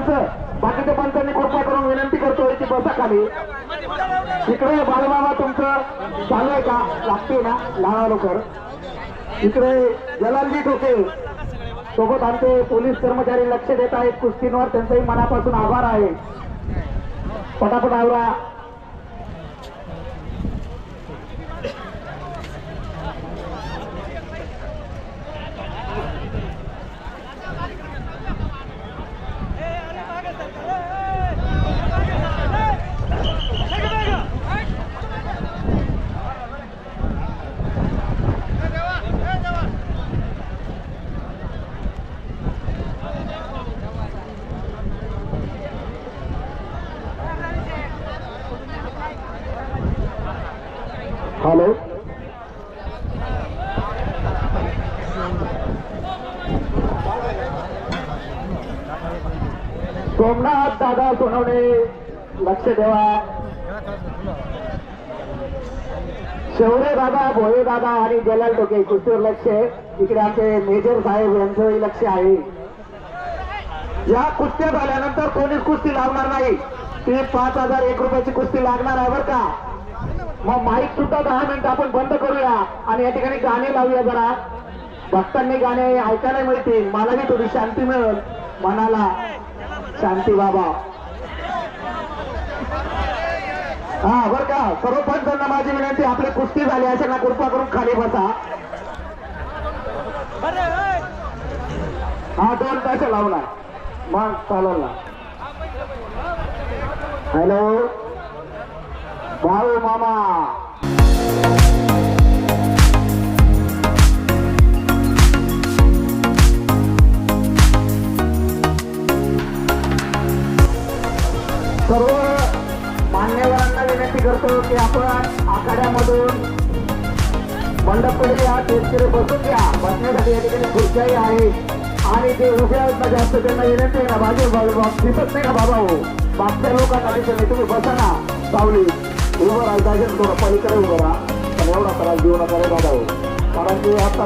पंच बाकीच्या पंचांनी कृपा करून विनंती करतोय की बसा खाली इकडे बाळमामा तुमचं चालू आहे का? लागते ना? लहान लवकर. इकडे जलालजी ठोके. सोबत आमचे पोलीस कर्मचारी लक्ष देत आहेत. कुस्तींवर त्यांचाही मनापासून आभार आहे. पटापट आवरा. हॅलो. सोमनाथ दादा सोनवणे. लक्ष ठेवा. शेवरे दादा भोये दादा आणि जलाल टोके कुस्तीवर लक्ष आहे. इकडे आमचे मेजर साहेब यांचंही लक्ष आहे. या कुस्त्या झाल्यानंतर कोणीच कुस्ती लावणार नाही. ती पाच हजार एक रुपयाची कुस्ती लागणार आहे बरं का? मग माईक सुद्धा दहा मिनिटं आपण बंद करूया. आणि या ठिकाणी गाणे लावूया जरा. भक्तांनी गाणे ऐकायला मिळतील. मलाही थोडी शांती मिळेल. मनाला. शांती बाबा. हा बर का. सर्व पंचांना माझी विनंती आपली कुस्ती झाली असेल ना कृपा करून खाली बसा. हा दोन तास लावणार मग चालेल ना हॅलो भाऊ मामा. सर्व मान्यवरांना विनंती करतो की आपण आखाड्यामधून मंडपकडे या शेतकरी बसून घ्या बसण्यासाठी या ठिकाणी खुर्च्याही आहे आणि ते उभ्या आहेत ना जास्त त्यांना येण्यात आहे ना बाजू बाजू दिसत नाही ना बाबा हो. मागच्या लोकांना दिसत नाही हो तुम्ही बसा ना. पावली उभं राहायचं असेल थोडं पलीकडे उभं राहा. पण एवढा त्रास देऊ नका रे हो. कारण की आता